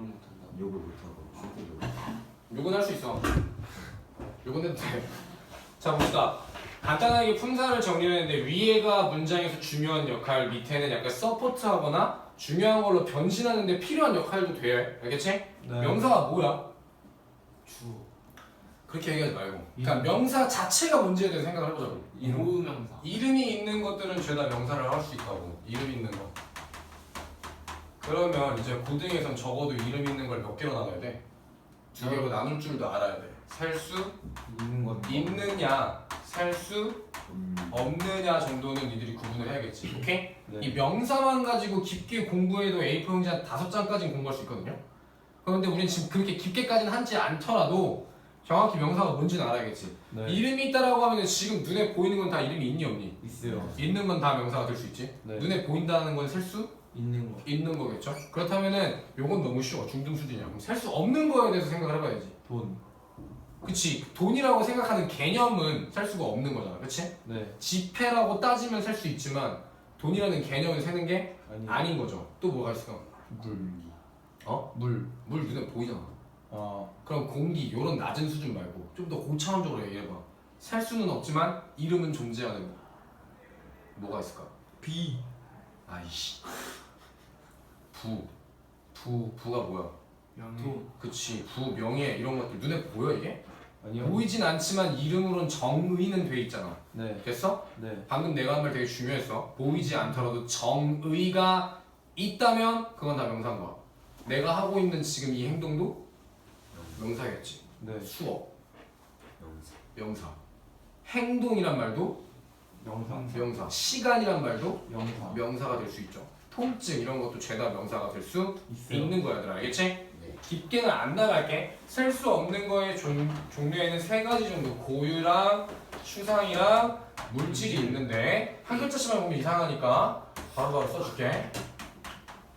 욕을 못한다. 욕을 못하고 요건 할수 있어. 요건 해도 돼. 자 봅시다. 간단하게 품사를 정리했는데 위에가 문장에서 중요한 역할, 밑에는 약간 서포트하거나 중요한 걸로 변신하는데 필요한 역할도 돼. 알겠지? 네. 명사가 뭐야? 주. 그렇게 얘기하지 말고. 그러니까 이름. 명사 자체가 뭔지에 대해서 생각을 해보자고. 고유명사. 이름이 있는 것들은 죄다 명사를 할 수 있다고. 이름 있는 거. 그러면 이제 고등에선 적어도 이름 있는 걸 몇 개로 나눠야 돼? 두 개로 나눌 줄도 알아야 돼. 셀수 있는 건 있느냐, 셀수 음, 없느냐 정도는 니들이 구분을 해야겠지. 오케이? 네. 이 명사만 가지고 깊게 공부해도 A4 용지 한 다섯 장까지는 공부할 수 있거든요. 그런데 우리는 지금 그렇게 깊게까지는 하지 않더라도 정확히 명사가 뭔지는 알아야겠지. 네. 이름이 있다라고 하면 지금 눈에 보이는 건 다 이름이 있니 없니? 있어요. 있는 건 다 명사가 될 수 있지. 네. 눈에 보인다는 건 셀 수 있는 거. 있는 거겠죠. 그렇다면은 요건 너무 쉬워. 중등 수준이야. 그럼 셀 수 없는 거에 대해서 생각을 해봐야지. 돈. 그치? 돈이라고 생각하는 개념은 살 수가 없는 거잖아. 그치? 네. 지폐라고 따지면 살 수 있지만 돈이라는 개념을 세는 게 아니. 아닌 거죠. 또 뭐가 있을까? 물. 어? 물. 물 눈에 보이잖아. 어. 그럼 공기 요런 낮은 수준 말고 좀 더 고차원적으로 얘기해봐. 살 수는 없지만 이름은 존재하는 거. 뭐가 있을까? 비. 아이씨. 부. 부. 부가 뭐야? 명예. 그치. 부, 명예 이런 것들 눈에 보여 이게? 아니요. 보이진 않지만 이름으로는 정의는 돼 있잖아. 네. 됐어? 네. 방금 내가 한 말 되게 중요했어. 보이지 않더라도 정의가 있다면 그건 다 명사인 거야. 내가 하고 있는 지금 이 행동도 명사겠지. 네. 수업, 명사 명사. 행동이란 말도 명사. 명사. 시간이란 말도 명사. 명사가 될 수 있죠. 통증 이런 것도 죄다 명사가 될 수 있어요. 있는 거야, 얘들아. 알겠지? 네 깊게는 안 나갈게. 셀수 없는 거의 종, 종류에는 세 가지 정도. 고유랑 추상이랑 물질이 있는데 한 글자씩만 보면 이상하니까 바로바로 써줄게.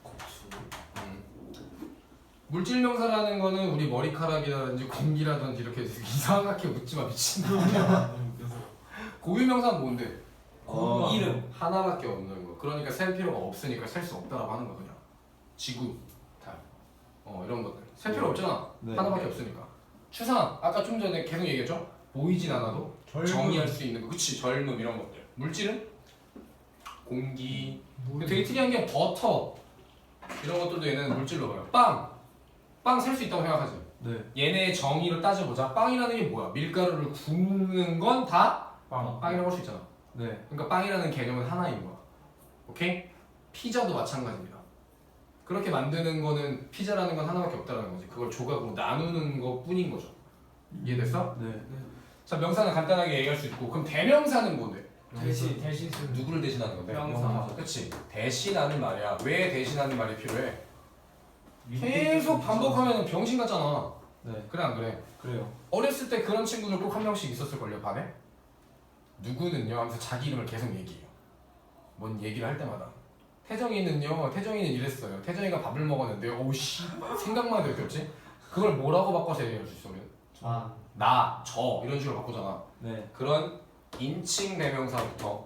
국수. 물질 명사라는 거는 우리 머리카락이라든지 공기라든지 이렇게 이상하게 웃지 마 미친놈이야. 고유 명사는 뭔데? 어. 이름 하나밖에 없는 거. 그러니까 셀 필요가 없으니까 셀 수 없다라고 하는 거 그냥. 지구, 달, 어 이런 것들 셀 필요 없잖아. 네. 하나밖에 없으니까. 추상 아까 좀 전에 계속 얘기했죠. 보이진 않아도 정의할 수 있는 거. 그치 젊음 이런 것들. 물질은 공기. 근데 되게 특이한 게 버터 이런 것들도 얘는 물질로 봐요. 빵, 빵살수 있다고 생각하지. 네. 얘네의 정의를 따져보자. 빵이라는 게 뭐야? 밀가루를 굽는 건 다 빵. 빵이라고 할 수 있잖아. 네. 그러니까 빵이라는 개념은 하나인 거야. 오케이? 피자도 마찬가지입니다. 그렇게 만드는 거는 피자라는 건 하나밖에 없다는 거지. 그걸 조각으로 나누는 것 뿐인 거죠. 이해됐어? 네. 자, 명사는 간단하게 얘기할 수 있고, 그럼 대명사는 뭔데? 대신 대신 누구를 대신하는 건데? 명사. 그치? 대신하는 말이야. 왜 대신하는 말이 필요해? 계속 반복하면 병신 같잖아. 네. 그래 안 그래? 그래요. 어렸을 때 그런 친구들 꼭 한 명씩 있었을걸요 반에? 누구는요 하면서 자기 이름을 계속 얘기해요 뭔 얘기를 할 때마다 태정이는요 태정이는 이랬어요 태정이가 밥을 먹었는데 오씨 생각만 해도 웃겼지? 그걸 뭐라고 바꿔서 얘기할 수 있어 우리는? 아. 나, 저 이런 식으로 바꾸잖아 네. 그런 인칭 대명사부터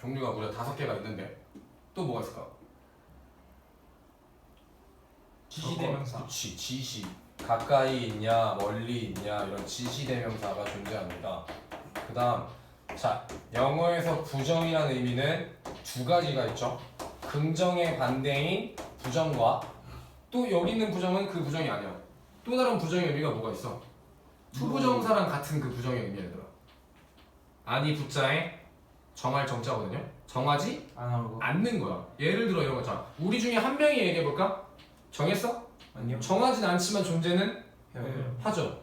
종류가 무려 다섯 개가 있는데 또 뭐가 있을까? 지시 대명사. 그치 지시 가까이 있냐 멀리 있냐 이런 지시대명사가 존재합니다. 그 다음 자 영어에서 부정이라는 의미는 두 가지가 있죠. 긍정의 반대인 부정과 또 여기 있는 부정은 그 부정이 아니야. 또 다른 부정의 의미가 뭐가 있어? 투부정사랑 같은 그 부정의 의미 얘들아. 아니 부자에 정할 정자거든요. 정하지 안 하고. 않는 거야. 예를 들어 이런 거잖아. 우리 중에 한 명이 얘기해 볼까? 정했어? 아니요. 정하진 않지만 존재는 해요. 하죠.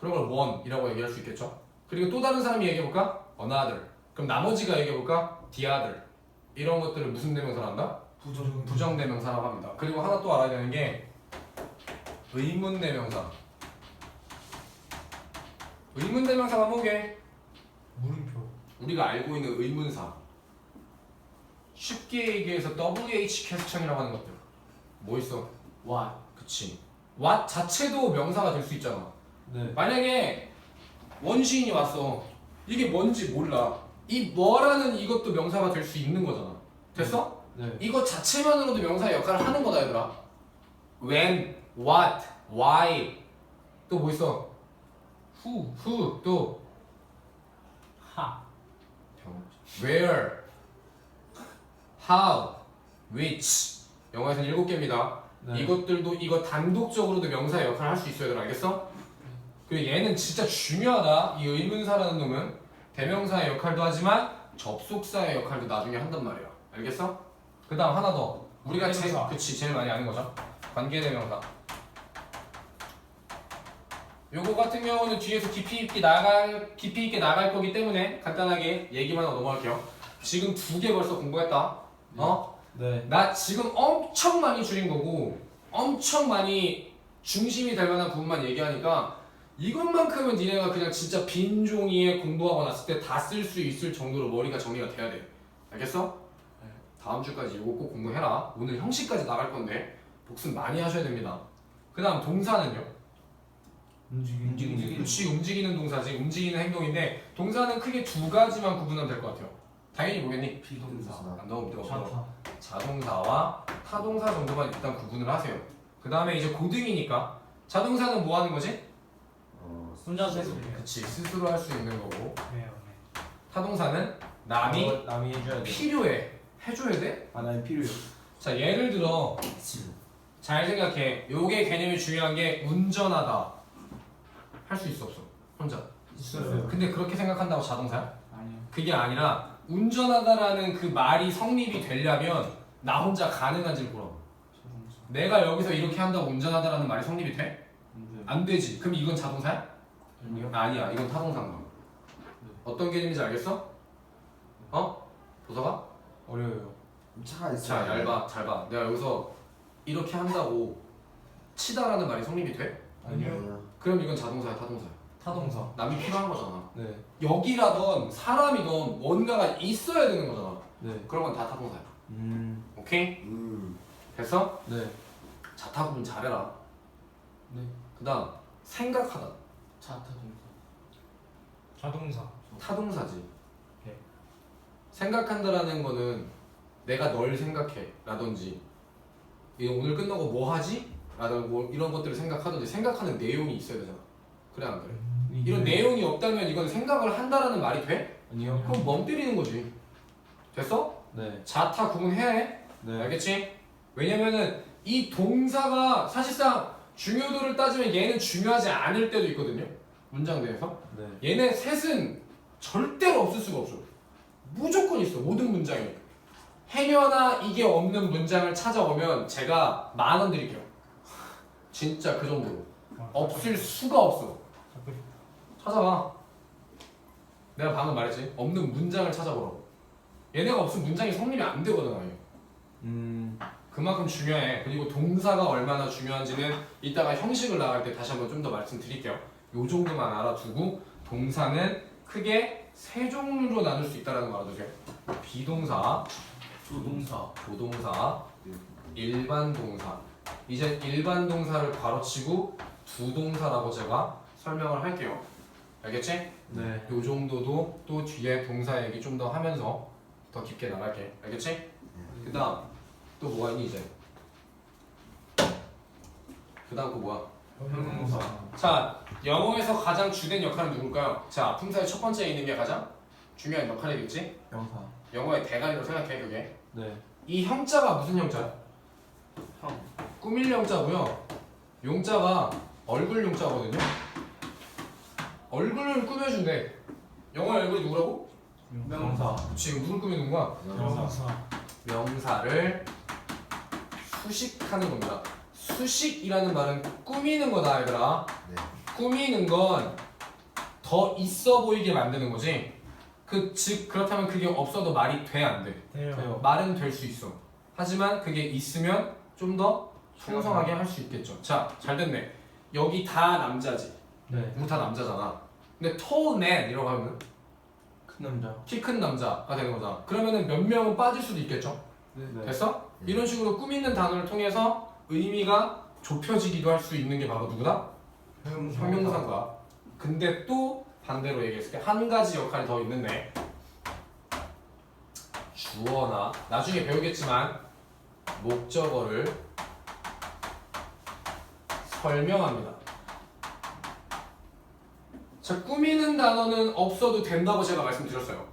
그런 걸 one이라고 얘기할 수 있겠죠. 그리고 또 다른 사람이 얘기해볼까? another. 그럼 나머지가 얘기해볼까? the other. 이런 것들을 무슨 대명사로 한다? 부정. 부정 대명사라고 합니다. 그리고 하나 또 알아야 되는 게 의문 대명사. 의문 대명사가 뭐게? 물음표. 우리가 알고 있는 의문사. 쉽게 얘기해서 WH 퀘스천이라고 하는 것들. 뭐 있어? What. 그치. what 자체도 명사가 될 수 있잖아. 네. 만약에 원시인이 왔어. 이게 뭔지 몰라. 이 뭐라는 이것도 명사가 될 수 있는 거잖아. 됐어? 네. 이거 자체만으로도 명사의 역할을 하는 거다 얘들아 when, what, why 또 뭐 있어? who, who 또 하. where, how, which 영어에서는 일곱 개입니다 네. 이것들도 이거 단독적으로도 명사 의 역할을 할 수 있어야 돼 알겠어? 그리고 얘는 진짜 중요하다 이 의문사라는 놈은 대명사의 역할도 하지만 접속사의 역할도 나중에 한단 말이야 알겠어? 그 다음 하나 더 우리가 제일. 그치 제일 많이 아는 거죠 관계대명사 요거 같은 경우는 뒤에서 깊이 있게 나갈 깊이 있게 나갈 거기 때문에 간단하게 얘기만 하고 넘어갈게요 지금 두 개 벌써 공부했다 어? 네. 나 지금 엄청 많이 줄인 거고 엄청 많이 중심이 될 만한 부분만 얘기하니까 이것만큼은 니네가 그냥 진짜 빈 종이에 공부하고 났을 때 다 쓸 수 있을 정도로 머리가 정리가 돼야 돼 알겠어? 네. 다음 주까지 이거 꼭 공부해라 오늘 형식까지 나갈 건데 복습 많이 하셔야 됩니다 그 다음 동사는요? 움직이 움직이는 그치 움직이는 동사지 움직이는 행동인데 동사는 크게 두 가지만 구분하면 될 것 같아요 당연히 뭐겠니? 비동사. 아, 너무 너무 자타. 자동사와 타동사 정도만 일단 구분을 하세요. 그 다음에 이제 고등이니까 자동사는 뭐 하는 거지? 어, 혼자 스스로. 스스로. 그치 스스로 할 수 있는 거고 네요. 타동사는 남이 어, 남이 해줘야 돼. 필요해 해줘야 돼? 아, 난 필요해. 자 예를 들어 지금. 잘 생각해 요게 개념이 중요한 게 운전하다 할 수 있어 없어 혼자 있어요. 근데 그렇게 생각한다고 자동사야? 아니요. 그게 아니라 운전하다라는 그 말이 성립이 되려면 나 혼자 가능한지를 보라고 자동차. 내가 여기서 이렇게 한다고 운전하다라는 말이 성립이 돼? 네. 안 되지. 그럼 이건 자동사야? 아니요. 아니야. 이건 타동사인 어떤 개념인지 알겠어? 어? 도서가? 어려워요. 차가 있어. 자, 얇아. 잘 봐. 내가 여기서 이렇게 한다고 치다라는 말이 성립이 돼? 아니요. 그럼 이건 자동사야, 타동사야. 타동사. 남이 필요한 거잖아. 네. 여기라던 사람이던 뭔가가 있어야 되는 거잖아. 네. 그런 건 다 타동사야. 음. 오케이? 음. 됐어? 네. 자타 구분 잘해라. 네. 그 다음, 생각하다. 자타 동사. 자동사. 타동사지. 네. 생각한다라는 거는 내가 널 생각해 라든지 이거 오늘 끝나고 뭐 하지? 라든지 뭐 이런 것들을 생각하든지 생각하는 내용이 있어야 되잖아. 그래 안 그래? 이런 내용이 없다면 이건 생각을 한다라는 말이 돼? 아니요. 그럼 멍 때리는 거지. 됐어? 네. 자타 구분 해야 해. 네. 알겠지? 왜냐면은 이 동사가 사실상 중요도를 따지면 얘는 중요하지 않을 때도 있거든요. 문장 내에서. 네. 얘네 셋은 절대로 없을 수가 없어. 무조건 있어. 모든 문장에. 행여나 이게 없는 문장을 찾아오면 제가 만 원 드릴게요. 진짜 그 정도로. 없을 수가 없어. 찾아봐. 내가 방금 말했지. 없는 문장을 찾아보라고. 얘네가 없으면 문장이 성립이 안 되거든, 아예. 음. 그만큼 중요해. 그리고 동사가 얼마나 중요한지는 이따가 형식을 나갈 때 다시 한번 좀 더 말씀드릴게요. 요 정도만 알아두고 동사는 크게 세 종류로 나눌 수 있다는 거 알아두세요. 비동사, 조동사. 조동사, 일반 동사. 이제 일반 동사를 괄호치고 두 동사라고 제가 설명을 할게요. 알겠지? 네. 요 정도도 또 뒤에 동사 얘기 좀 더 하면서 더 깊게 나갈게. 알겠지? 그 다음 또 뭐가 있니 이제? 그 다음 거 뭐야? 형용사. 자, 영어에서 가장 주된 역할은 누굴까요? 자, 품사의 첫 번째 있는 게 가장 중요한 역할이겠지? 명사. 영어의 대가리로 생각해 그게. 네. 이 형자가 무슨 형자야? 형. 꾸밀 형자고요. 용자가 얼굴 용자거든요. 얼굴을 꾸며준대. 영어의 얼굴이 누구라고? 명사. 지금 누굴 꾸미는 거야? 명사. 명사를 수식하는 겁니다. 수식이라는 말은 꾸미는 거다, 얘들아. 네. 꾸미는 건 더 있어 보이게 만드는 거지. 그 즉 그렇다면 그게 없어도 말이 돼 안 돼? 돼요. 말은 될 수 있어. 하지만 그게 있으면 좀 더 풍성하게 할 수 있겠죠. 자, 잘 됐네. 여기 다 남자지. 네. 우리 다 남자잖아. 근데 tall man이라고 하면 큰 남자. 키 큰 남자가 되는 거잖아. 그러면은 몇 명은 빠질 수도 있겠죠. 네. 됐어? 네. 이런 식으로 꾸미는 단어를 통해서 의미가 좁혀지기도 할 수 있는 게 바로 누구다? 형용사. 형용사인 거야. 근데 또 반대로 얘기했을 때 한 가지 역할이 더 있는데 주어나 나중에 배우겠지만 목적어를 설명합니다. 자, 꾸미는 단어는 없어도 된다고 제가 말씀드렸어요.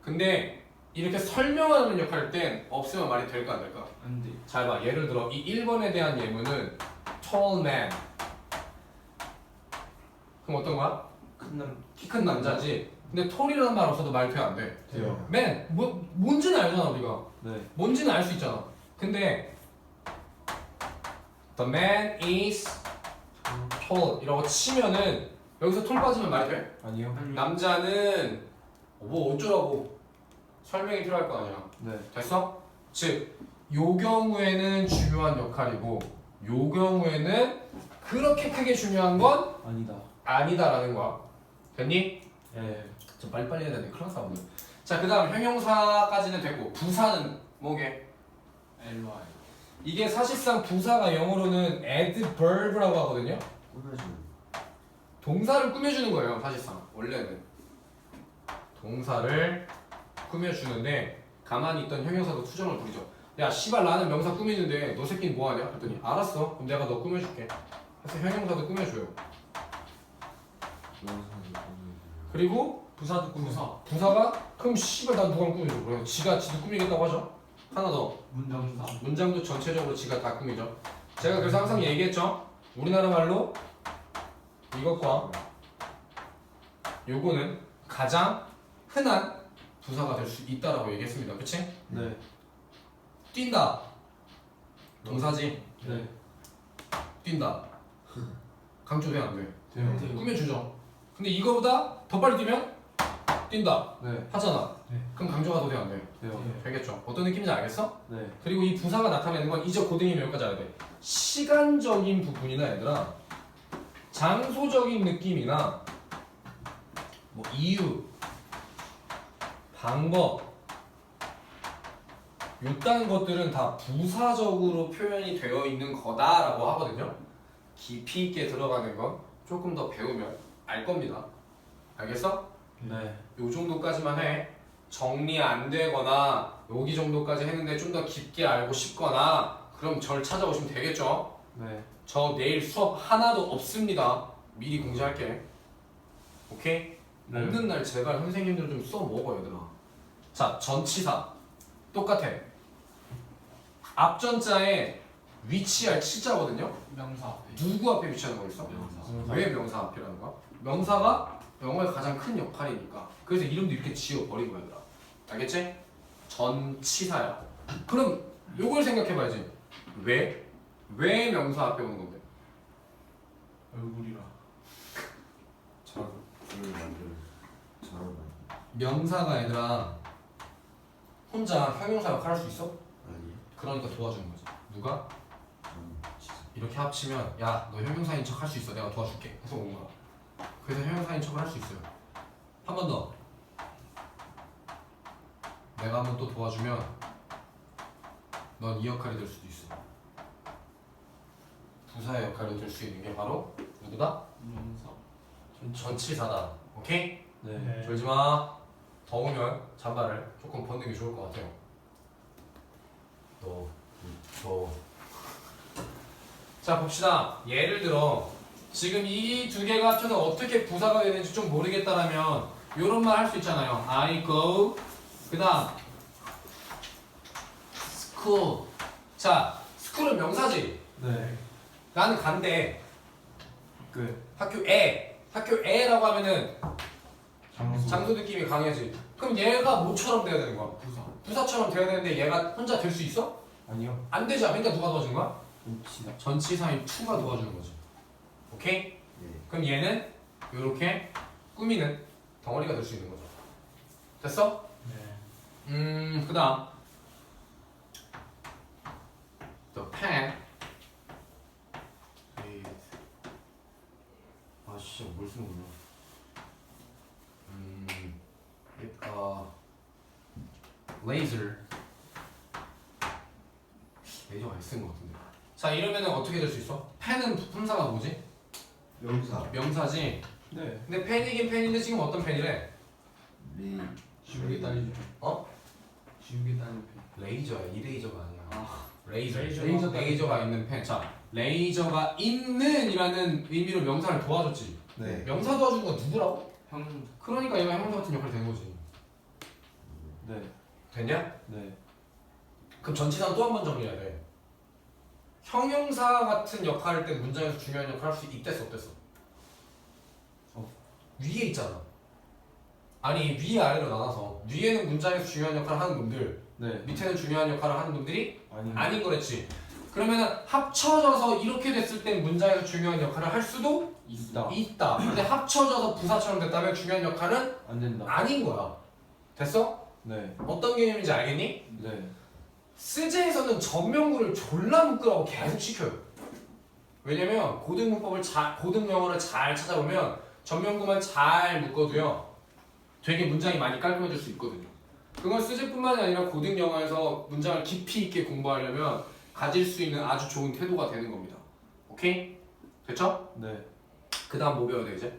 근데 이렇게 설명하는 역할일 땐 없으면 말이 될까 안 될까? 안 돼 잘 봐. 예를 들어 이 1번에 대한 예문은 tall man. 그럼 어떤 거야? 큰 남 키 큰 남자지. 근데 tall이라는 말 없어도 말돼안 돼? 돼요. man 뭐 뭔지는 알잖아 우리가. 네. 뭔지는 알 수 있잖아. 근데 the man is tall 이라고 치면은 여기서 tall 빠지면 말이 돼? 아니요. 남자는 뭐 어쩌라고 설명이 필요할 거 아니야. 네. 됐어? 즉, 요 경우에는 중요한 역할이고, 요 경우에는 그렇게 크게 중요한 건 아니다. 아니다라는 거야. 됐니? 예. 좀 빨리빨리 해야 되는데 큰일 났어 오늘. 자, 그 다음 형용사까지는 됐고, 부사는 뭐게? LY 이게 사실상 부사가 영어로는 adverb라고 하거든요. 꾸며주는 동사를 꾸며주는 거예요, 사실상. 원래는. 동사를 꾸며주는데, 가만히 있던 형용사도 투정을 부리죠. 야, 씨발, 나는 명사 꾸미는데, 너 새끼는 뭐하냐? 그랬더니, 알았어. 그럼 내가 너 꾸며줄게. 그래서 형용사도 꾸며줘요. 그리고 부사도 꾸면서 어, 부사가, 그럼 씨발, 난 누가 꾸며줘. 그래서 지가 지도 꾸미겠다고 하죠. 하나 더. 문정사 문장도 전체적으로 지가 다 꾸미죠. 제가 그래서 항상 얘기했죠. 우리나라 말로 이것과 요거는 가장 흔한 부사가 될 수 있다라고 얘기했습니다. 그치? 네. 뛴다. 동사지. 네. 뛴다. 강조돼야 안 돼. 돼요. 네. 꾸며주죠. 근데 이거보다 더 빨리 뛰면 뛴다. 네. 하잖아. 네. 그럼 강조가 더 돼야 안 돼. 돼요. 되겠죠. 어떤 느낌인지 알겠어? 네. 그리고 이 부사가 나타내는 건 이제 고등이면 여기까지 알아야 돼. 시간적인 부분이나 얘들아 장소적인 느낌이나 뭐 이유, 방법 요딴 것들은 다 부사적으로 표현이 되어 있는 거다라고 하거든요. 깊이 있게 들어가는 건 조금 더 배우면 알 겁니다. 알겠어? 네. 요 정도까지만 해. 정리 안 되거나 여기 정도까지 했는데 좀 더 깊게 알고 싶거나 그럼 절 찾아오시면 되겠죠. 네. 저 내일 수업 하나도 없습니다. 미리 공지할게. 오케이? 네. 없는 날 제발 선생님들 좀 써먹어 얘들아. 자 전치사 똑같아. 앞전자에 위치할 치자거든요. 명사 앞에 누구 앞에 위치하는 거겠어? 명사 왜 명사 앞이라는 거야? 명사가 영어의 가장 큰 역할이니까. 그래서 이름도 이렇게 지어버린 거야, 얘들아. 알겠지? 전치사야. 그럼 요걸 생각해봐야지. 왜? 왜 명사 앞에 오는 건데? 얼굴이라 잘 불을 만들 잘하는 명사가 얘들아 혼자 형용사 역할 할수 있어? 아니 그러니까 도와주는 거지. 누가? 전 진짜 이렇게 합치면 야 너 형용사인 척 할 수 있어. 내가 도와줄게. 해서 온 거야. 그래서 형용사인 척을 할 수 있어요. 한 번 더. 내가 한 번 또 도와주면 넌 이 역할이 될 수도 있어. 부사의 역할이 될수 있는 게 바로 누구다? 명사 전치사다. 오케이? 네. 졸지 마. 더우면 잠바를 조금 벗는 게 좋을 것 같아요. 너, 너. 자 봅시다. 예를 들어 지금 이 두 개가 합쳐서 어떻게 부사가 되는지 좀 모르겠다라면 이런 말 할 수 있잖아요. I go. 그다음 school. 자, school은 명사지. 네. 나는 간대. 끝. 학교에. 학교에라고 하면은 장소. 장소 느낌이 강해지. 그럼 얘가 뭐처럼 돼야 되는 거야? 부사 부사처럼 돼야 되는데 얘가 혼자 될 수 있어? 아니요. 안 되지. 그러니까 누가 도와준 거야? 눈치다. 전치사인 투가 도와주는 거지. 오케이? 예 그럼 얘는 이렇게 꾸미는 덩어리가 될 수 있는 거죠. 됐어? 네 음, 그 다음. The pen. 아, 씨, 뭘 쓰는 거냐. 음, it, uh, laser. 레이저가 S인 것 같은데. 자, 이러면은 어떻게 될 수 있어? 펜은 품사가 뭐지? 명사 명사지. 네. 근데 펜이긴 펜인데 지금 어떤 펜이래? 리 쉬우게 딸리죠 어? 준비하는 편. 레이저야 이 레이저가 아니야 아. 레이저 레이저가 레이저 레이저가 있는 펜자 레이저가 있는 이라는 의미로 명사를 도와줬지 네. 명사 도와준 건 누구라고? 형. 그러니까 얘가 형사 같은 역할이 된 거지 네. 됐냐? 네. 그럼 전치사는 또 한 번 정리해야 돼 형용사 같은 역할을 때 문장에서 중요한 역할을 할수 있댔어 없댔어? 어. 위에 있잖아 아니 위 아래로 나눠서 위에는 문장에서 중요한 역할을 하는 놈들 네. 밑에는 중요한 역할을 하는 놈들이 아니. 아닌 거랬지. 그러면은 합쳐져서 이렇게 됐을 땐 문장에서 중요한 역할을 할 수도 있다. 있다. 근데 합쳐져서 부사처럼 됐다면 중요한 역할은 안 된다. 아닌 거야. 됐어? 네. 어떤 개념인지 알겠니? 네. 쓰제에서는 전명구를 졸라 묶으라고 계속 시켜요. 왜냐면 고등 문법을 잘 고등 영어를 잘 찾아보면 전명구만 잘 묶어도요. 되게 문장이 많이 깔끔해질 수 있거든요. 그건 쓰제뿐만이 아니라 고등 영어에서 문장을 깊이 있게 공부하려면 가질 수 있는 아주 좋은 태도가 되는 겁니다. 오케이? 됐죠? 네. 그 다음 뭐 배워야 돼 이제?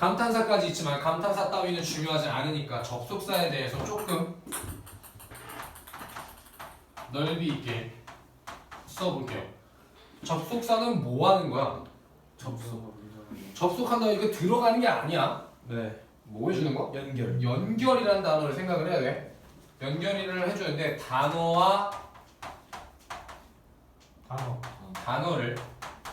감탄사까지 있지만 감탄사 따위는 중요하지 않으니까 접속사에 대해서 조금 넓이 있게 써볼게요. 접속사는 뭐 하는 거야? 접속. 접속한다 이거 들어가는 게 아니야. 네. 뭐 해주는 거? 연결. 연결이라는 단어를 생각을 해야 돼. 연결을 해주는데 단어와 단어. 단어를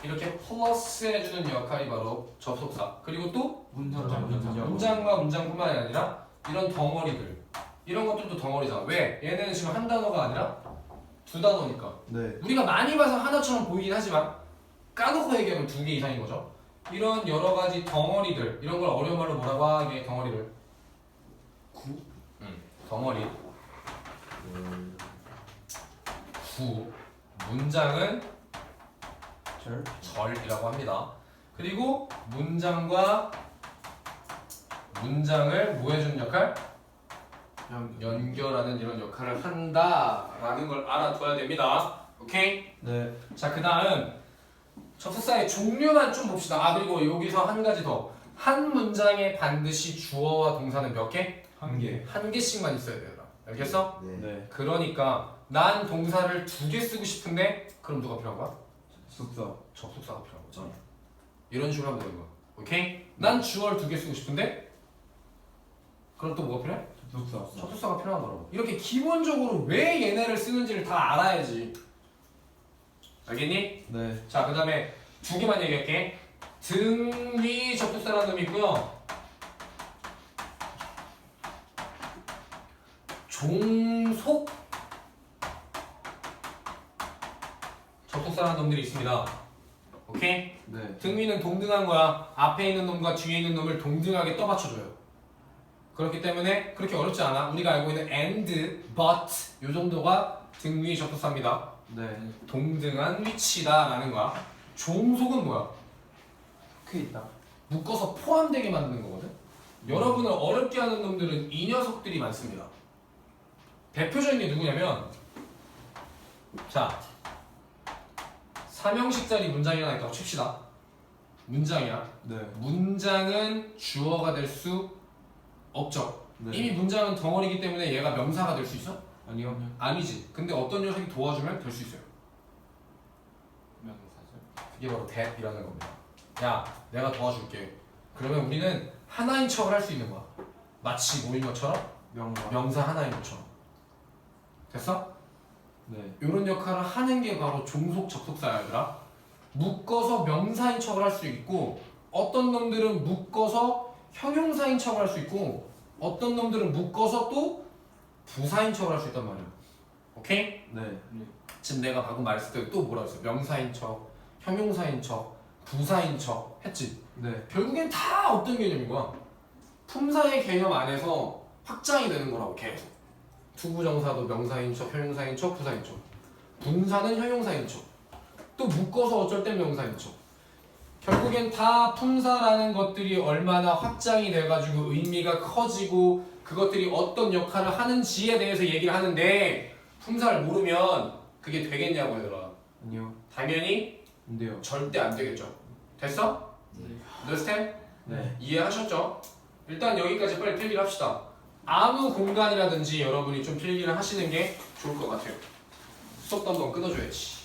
이렇게 플러스 해주는 역할이 바로 접속사. 그리고 또 문장. 문장. 문장 과 문장뿐만이 아니라 이런 덩어리들 이런 것들도 덩어리잖아 왜? 얘네는 지금 한 단어가 아니라 두 단어니까 네. 우리가 많이 봐서 하나처럼 보이긴 하지만 까놓고 얘기하면 두 개 이상인 거죠 이런 여러 가지 덩어리들 이런 걸 어려운 말로 뭐라고 하게 덩어리를 구? 응 덩어리 음, 구 문장은 절. 절이라고 합니다 그리고 문장과 문장을 뭐 해주는 역할? 연결하는 이런 역할을 한다라는 걸 알아둬야 됩니다. 오케이? 네. 자, 그 다음 접속사의 종류만 좀 봅시다. 아, 그리고 여기서 한 가지 더. 한 문장에 반드시 주어와 동사는 몇 개? 한 개. 한 개씩만 있어야 돼요. 알겠어? 네. 네. 그러니까 난 동사를 두 개 쓰고 싶은데 그럼 누가 필요한 거야? 접속사. 접속사가 필요한 거죠. 이런 식으로 하면 되는 거야. 오케이? 난 주어를 두 개 쓰고 싶은데 그럼 또 뭐가 필요해? 접속사. 접속사가 필요한 거라고. 이렇게 기본적으로 왜 얘네를 쓰는지를 다 알아야지. 알겠니? 네. 자, 그 다음에 두 개만 얘기할게. 등위 접속사라는 놈이 있고요. 종속 접 속사라는 놈들이 있습니다. 오케이? 네. 등위는 동등한 거야. 앞에 있는 놈과 뒤에 있는 놈을 동등하게 떠받쳐줘요. 그렇기 때문에 그렇게 어렵지 않아. 우리가 알고 있는 and, but 요 정도가 등위 접속사입니다. 네. 동등한 위치다라는 거야. 종속은 뭐야? 크 있다. 묶어서 포함되게 만드는 거거든. 여러분을 어렵게 하는 놈들은 이 녀석들이 많습니다. 대표적인 게 누구냐면 자 삼형식짜리 문장이 하나 있다고 칩시다. 문장이야. 네. 문장은 주어가 될 수 없죠. 네. 이미 문장은 덩어리기 때문에 얘가 명사가 될 수 있어? 아니요. 아니지. 근데 어떤 녀석이 도와주면 될 수 있어요. 명사죠. 그게 바로 대이라는 겁니다. 야, 내가 도와줄게. 그러면 우리는 하나인 척을 할 수 있는 거야. 마치 뭐인 것처럼 명사. 명사 하나인 것처럼. 됐어? 네. 이런 역할을 하는 게 바로 종속 접속사야, 얘들아. 묶어서 명사인 척을 할 수 있고 어떤 놈들은 묶어서 형용사인 척을 할 수 있고 어떤 놈들은 묶어서 또 부사인 척을 할 수 있단 말이야. 오케이? 네. 지금 내가 방금 말했을 때 또 뭐라 했어? 명사인 척, 형용사인 척, 부사인 척 했지. 네. 결국엔 다 어떤 개념인 거야? 품사의 개념 안에서 확장이 되는 거라고 계속. 투부정사도 명사인 척, 형용사인 척, 부사인 척. 분사는 형용사인 척. 또 묶어서 어쩔 땐 명사인 척. 결국엔 다 품사라는 것들이 얼마나 확장이 돼가지고 의미가 커지고 그것들이 어떤 역할을 하는지에 대해서 얘기를 하는데 품사를 모르면 그게 되겠냐고 얘들아. 아니요. 당연히 안 돼요. 절대 안 되겠죠. 됐어? 네. understand? 네. 이해하셨죠? 일단 여기까지 빨리 필기를 합시다. 아무 공간이라든지 여러분이 좀 필기를 하시는 게 좋을 것 같아요. 수업도 한번 끊어줘야지.